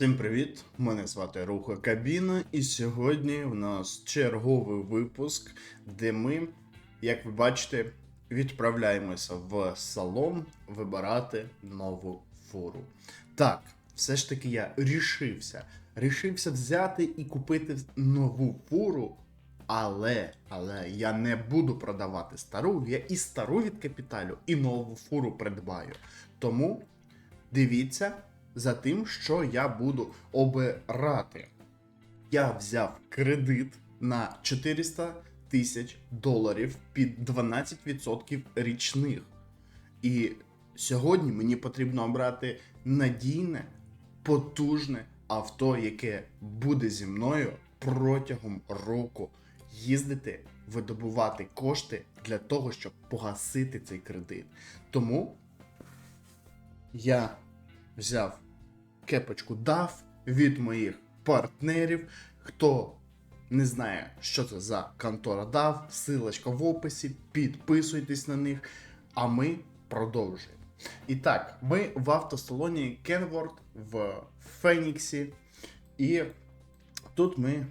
Всім привіт! Мене звати Руха Кабіна, і сьогодні в нас черговий випуск, де ми, як ви бачите, відправляємося в салон вибирати нову фуру. Так, все ж таки я рішився. Рішився взяти і купити нову фуру, але, але я не буду продавати стару. Я і стару від капіталю, і нову фуру придбаю. Тому дивіться за тим, що я буду обирати. Я взяв кредит на 400 тисяч доларів під 12% річних. І сьогодні мені потрібно обрати надійне, потужне авто, яке буде зі мною протягом року їздити, видобувати кошти для того, щоб погасити цей кредит. Тому я взяв кепочку DAF від моїх партнерів. Хто не знає, що це за контора DAF, силочка в описі, підписуйтесь на них, а ми продовжуємо. І так, ми в автосалоні Kenworth в Феніксі. І тут ми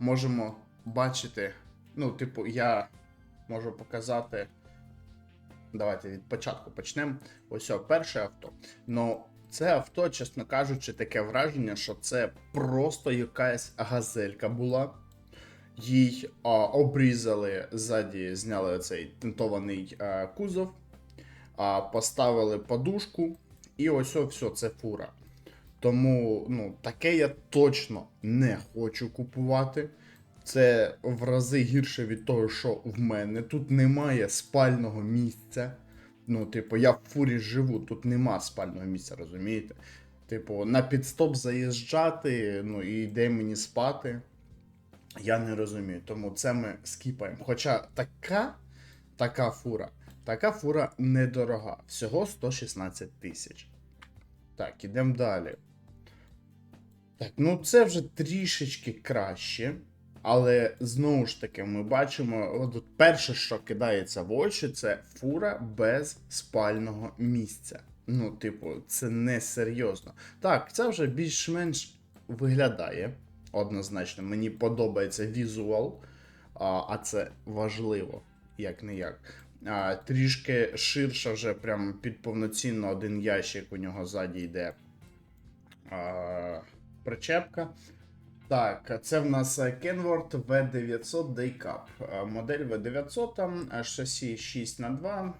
можемо бачити, ну, типу, я можу показати. Давайте від початку почнемо. Ось о, перше авто. Ну, це авто, чесно кажучи, таке враження, що це просто якась газелька була. Їй а, обрізали ззаді, зняли цей тинтований а, кузов, а, поставили подушку, і ось все, це фура. Тому ну, таке я точно не хочу купувати. Це в рази гірше від того, що в мене. Тут немає спального місця. Ну, типу, я в фурі живу, тут нема спального місця, розумієте? Типу, на підстоп заїжджати, ну і де мені спати, я не розумію. Тому це ми скіпаємо. Хоча така, така фура, така фура недорога. Всього 116 тисяч. Так, ідемо далі. Так, ну це вже трішечки краще. Але знову ж таки, ми бачимо, от перше, що кидається в очі, це фура без спального місця. Ну, типу, це не серйозно. Так, це вже більш-менш виглядає однозначно. Мені подобається візуал, а, це важливо, як не як. Трішки ширше вже прям під повноцінно один ящик у нього ззаді йде а, причепка. Так, це в нас Kenworth V900 Daycap. Е, Модель V900, там, е, шасі 6 на 2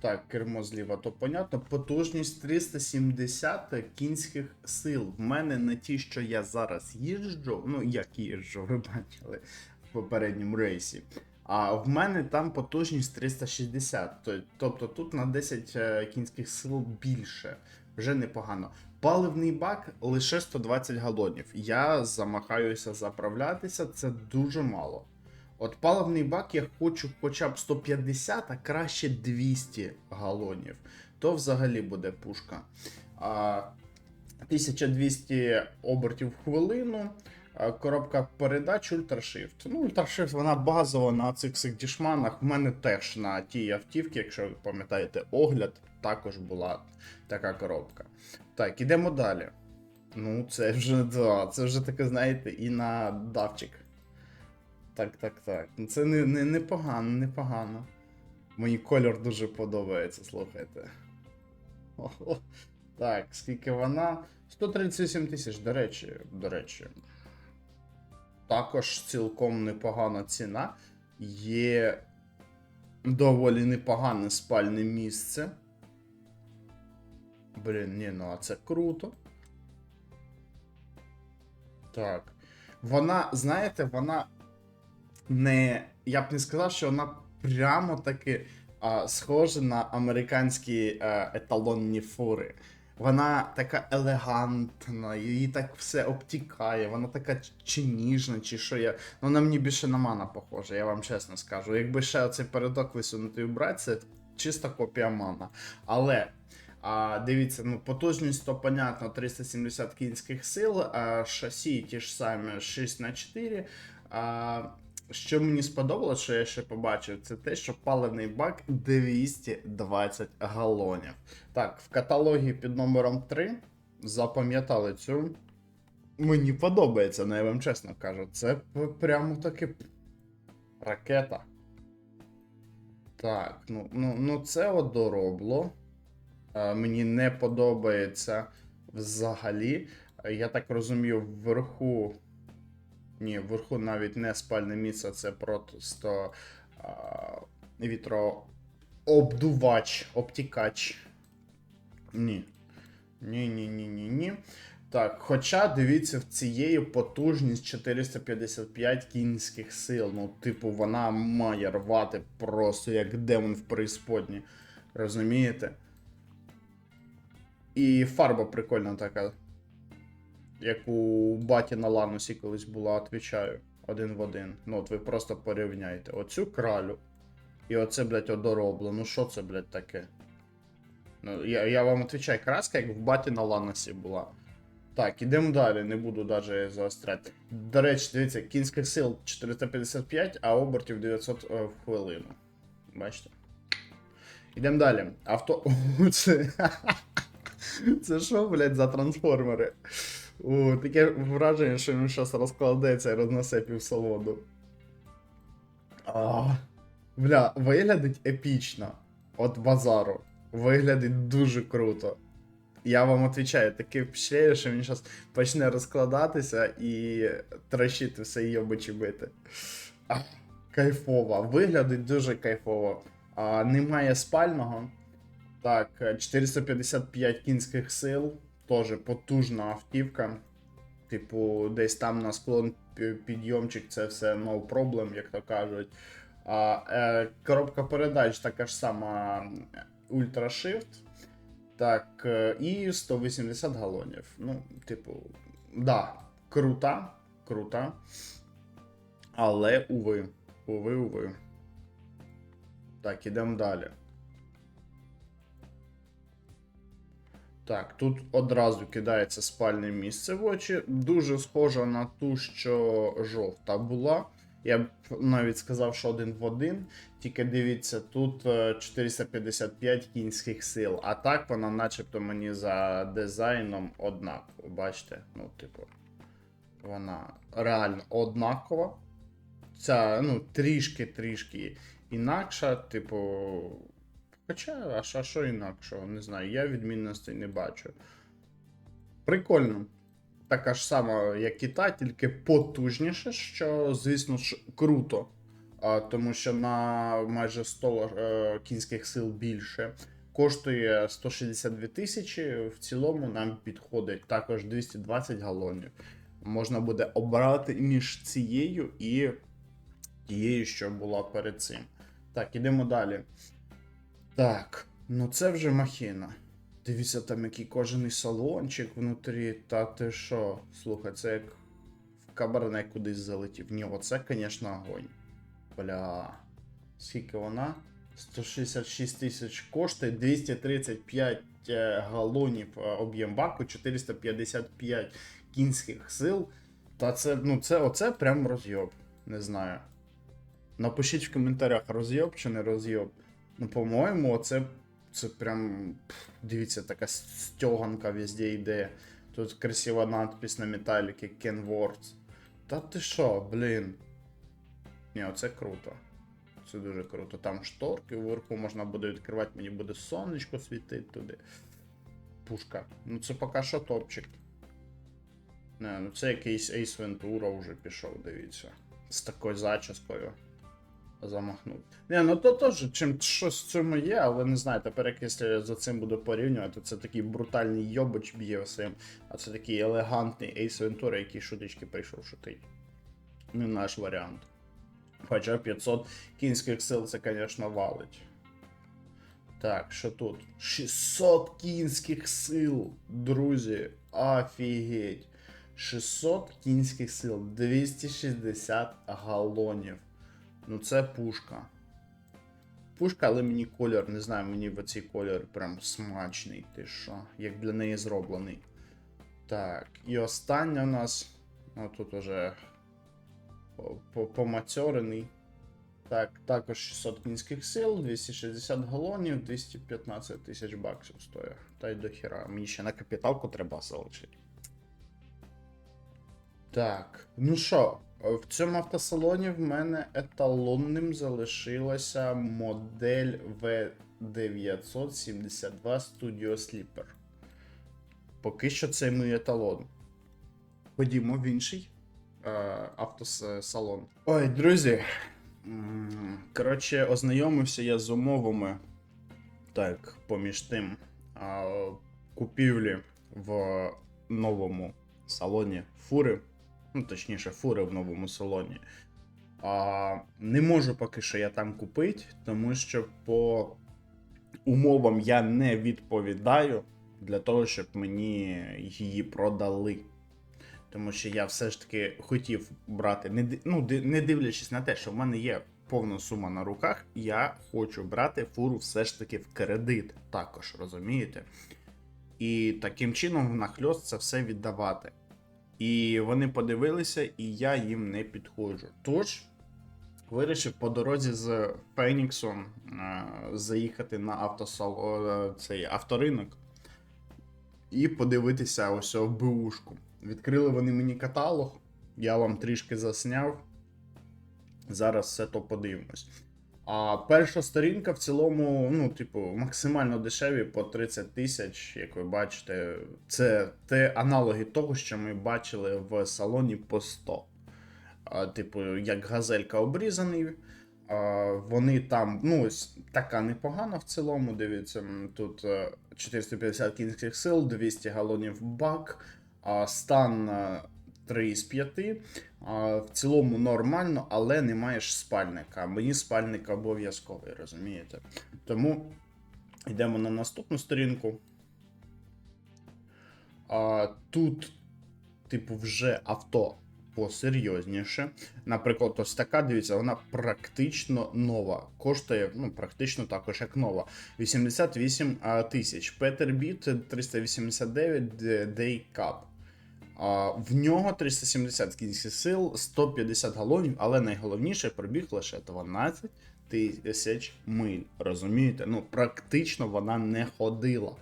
Так, кермо зліва, то понятно. Потужність 370 кінських сил. В мене на ті, що я зараз їжджу, ну як їжджу, ви бачили в попередньому рейсі. А в мене там потужність 360. Тобто тут на 10 е, кінських сил більше. Вже непогано. Паливний бак лише 120 галонів. Я замахаюся заправлятися, це дуже мало. От паливний бак я хочу хоча б 150, а краще 200 галонів. То взагалі буде пушка. А, 1200 обертів в хвилину. Коробка передач Ультрашифт. Ну, Ультрашифт вона базова на цих дішманах. В мене теж на тій автівці, якщо ви пам'ятаєте, огляд, також була така коробка. Так, ідемо далі. Ну, це вже да, це вже таке, знаєте, і на давчик. Так, так, так. Ну, Це не, не, непогано, непогано. Мені кольор дуже подобається, слухайте. Ого. Так, скільки вона? 137 тисяч, до речі, до речі. Також цілком непогана ціна. Є доволі непогане спальне місце. Блін, ні, ну а це круто. Так. Вона, знаєте, вона не. Я б не сказав, що вона прямо таки а, схожа на американські а, еталонні фури. Вона така елегантна, її так все обтікає, вона така чи ніжна, чи що я. Ну, вона мені більше на мана похожа, я вам чесно скажу. Якби ще оцей передок висунутий брати, це чиста копія мана. Але а, дивіться, ну потужність, то понятно, 370 кінських сил, а шасі ті ж самі 6 на 4 А, що мені сподобалось, що я ще побачив, це те, що паливний бак 220 галонів. Так, в каталогі під номером 3 запам'ятали цю. Мені подобається, ну я вам чесно кажу. Це прямо таки ракета. Так, ну, ну, ну це доробло. Мені не подобається взагалі. Е, Я так розумію, вверху. Ні, вверху навіть не спальне місце, це просто а, вітрообдувач, обтікач. Ні. Ні, ні, ні, ні, ні. Так, хоча дивіться, в цієї потужність 455 кінських сил. Ну, типу, вона має рвати просто як демон в преісподні. Розумієте? І фарба прикольна така. Як у баті на Ланусі колись була, отвічаю. Один в один. Ну, от ви просто порівняйте. Оцю кралю. І оце, блядь, одоробло. Ну що це, блядь, таке? Ну, я, я вам отвечаю, краска, як в баті на Ланосі була. Так, ідемо далі, не буду навіть заостряти. До речі, дивіться, кінських сил 455, а обертів 900 е, в хвилину. Бачите? Ідемо далі. Авто. Це. Це що, блядь, за трансформери? О, таке враження, що він зараз розкладеться і рознесе півсолоду. А, бля, виглядить епічно. От базару. Виглядить дуже круто. Я вам отвечаю, таке впечатлення, що він зараз почне розкладатися і трощити все йобичі бити. А, кайфово. Виглядить дуже кайфово. А, немає спального. Так, е, 455 кінських сил. Теж потужна автівка. Типу, десь там на склон підйомчик, це все no problem, як то кажуть. А, е, коробка передач така ж сама Ultra Shift. Так, е, і 180 галонів. Ну, типу, да, крута, крута. Але уви. Уви, уви. Так, ідемо далі. Так, тут одразу кидається спальне місце в очі. Дуже схожа на ту, що жовта була. Я б навіть сказав, що один в один. Тільки дивіться, тут е, 455 кінських сил. А так вона, начебто, мені за дизайном однакова. Бачите? Ну, типу, вона реально однакова. Ця, ну, трішки-трішки інакша, типу. Хоча, а що, а інакшого? Не знаю, я відмінностей не бачу. Прикольно. Така ж сама, як та, тільки потужніше, що, звісно ж, круто. А, тому що на майже 100 е, кінських сил більше. Коштує 162 тисячі. В цілому нам підходить також 220 галонів. Можна буде обрати між цією і тією, що була перед цим. Так, ідемо далі. Так, ну це вже махіна. Дивіться, там який кожаний салончик внутрі. Та ти що? Слухай, це як в кабарне кудись залетів. Ні, оце, звісно, огонь. Бля. Скільки вона? 166 тисяч коштує, 235 е, галонів е, об'єм баку, 455 кінських сил. Та це, ну, це оце прям розйоб. Не знаю. Напишіть в коментарях, розйоб чи не розйоб. Ну, по-моєму, це, це прям. Дивіться, така стьоганка везде йде. Тут красива надпись на металіки Ken Words. Та ти що, блін? Ні, оце круто. Це дуже круто. Там шторки вверху можна буде відкривати, мені буде сонечко світити туди. Пушка. Ну це поки що топчик. Не, ну це якийсь Ace Ventura вже пішов, дивіться. З такою зачіскою замахнув. Не, ну то теж чим щось в цьому є, але не знаю, тепер як якщо за цим буду порівнювати, це такий брутальний йобач б'є всім, а це такий елегантний Ace Ventura, який шуточки прийшов шутить. Не наш варіант. Хоча 500 кінських сил це, звісно, валить. Так, що тут? 600 кінських сил, друзі. Офігеть. 600 кінських сил, 260 галонів. Ну, це пушка. Пушка, але мені колір, не знаю, мені в цей колір прям смачний, ти що, як для неї зроблений. Так, і остання у нас. Ну тут уже по- по- помацьорений. Так, також 600 кінських сил, 260 галонів, 215 тисяч баксів стоїть. Та й до хіра. Мені ще на капіталку треба залишити. Так, ну що, в цьому автосалоні в мене еталонним залишилася модель V972 Studio Sleeper. Поки що це мій еталон. Ходімо в інший е, автосалон. Ой, друзі. Коротше, ознайомився я з умовами. Так, поміж тим купівлі в новому салоні фури. Ну, точніше, фури в новому салоні. А, не можу поки що я там купити, тому що по умовам я не відповідаю для того, щоб мені її продали. Тому що я все ж таки хотів брати, не, ну, не дивлячись на те, що в мене є повна сума на руках, я хочу брати фуру все ж таки в кредит також, розумієте? І таким чином нахльост це все віддавати. І вони подивилися, і я їм не підходжу. Тож, вирішив по дорозі з Феніксом е, заїхати на автосал, е, цей авторинок і подивитися ось БУшку. Відкрили вони мені каталог, я вам трішки засняв. Зараз все то подивимось. А перша сторінка в цілому, ну, типу, максимально дешеві по 30 тисяч, як ви бачите, це те аналоги того, що ми бачили в салоні по 100. А, типу, як газелька обрізаний. А, вони там, ну, така непогана в цілому. Дивіться, тут е, 450 кінських сил, 200 галонів бак, а, стан е, 3 з 5. В цілому нормально, але не маєш спальника. Мені спальник обов'язковий, розумієте? Тому йдемо на наступну сторінку. Тут, типу, вже авто посерйозніше. Наприклад, ось така, дивіться, вона практично нова. Коштує, ну, практично також як нова. 88 тисяч. Peterbit 389 Day Cup. В нього 370 кінських сил, 150 галонів, але найголовніше пробіг лише 12 тисяч миль. Розумієте? Ну, практично вона не ходила.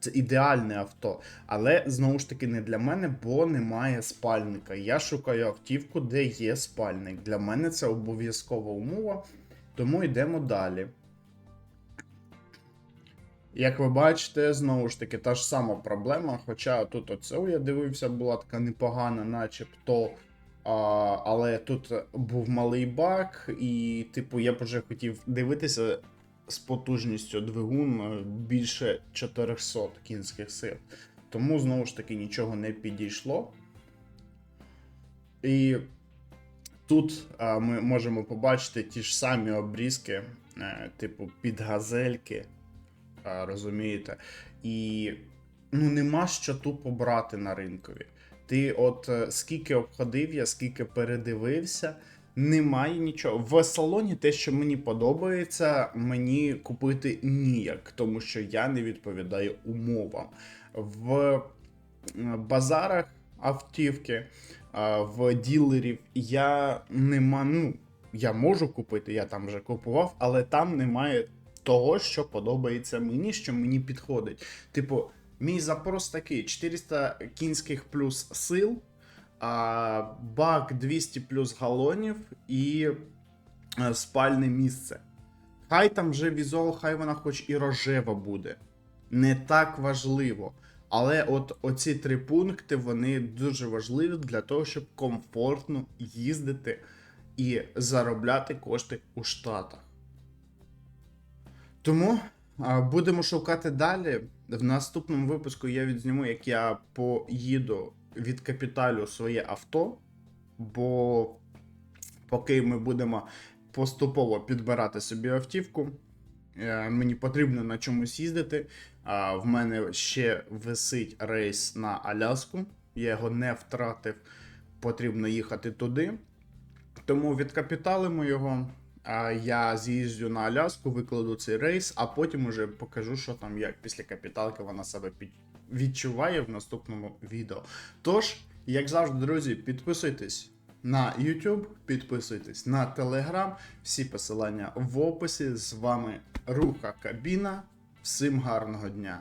Це ідеальне авто. Але знову ж таки не для мене, бо немає спальника. Я шукаю автівку, де є спальник. Для мене це обов'язкова умова. Тому йдемо далі. Як ви бачите, знову ж таки, та ж сама проблема. Хоча тут оце я дивився, була така непогана, начебто. А, але тут був малий бак, і, типу, я б вже хотів дивитися з потужністю двигун е, більше 400 кінських сил. Тому, знову ж таки, нічого не підійшло. І тут а, ми можемо побачити ті ж самі обрізки, е, типу, під газельки. А, розумієте? І ну, нема що тупо брати на ринкові. Ти от е, скільки обходив я, скільки передивився, немає нічого. В салоні те, що мені подобається, мені купити ніяк, тому що я не відповідаю умовам. В е, базарах автівки, в ділерів я нема, ну, я можу купити, я там вже купував, але там немає того, що подобається мені, що мені підходить. Типу, мій запрос такий: 400 кінських плюс сил, а, бак 200 плюс галонів і е, спальне місце. Хай там вже візуал, хай вона хоч і рожева буде. Не так важливо. Але от оці три пункти вони дуже важливі для того, щоб комфортно їздити і заробляти кошти у Штатах. Тому будемо шукати далі. В наступному випуску я відзніму, як я поїду від капіталю своє авто, бо поки ми будемо поступово підбирати собі автівку, е, мені потрібно на чомусь їздити. А, В мене ще висить рейс на Аляску. Я його не втратив. Потрібно їхати туди. Тому відкапіталимо його. Я з'їздю на Аляску, викладу цей рейс, а потім уже покажу, що там як після капіталки вона себе відчуває в наступному відео. Тож, як завжди, друзі, підписуйтесь, на YouTube, підписуйтесь на Telegram, всі посилання в описі. З вами Руха Кабіна. Всім гарного дня!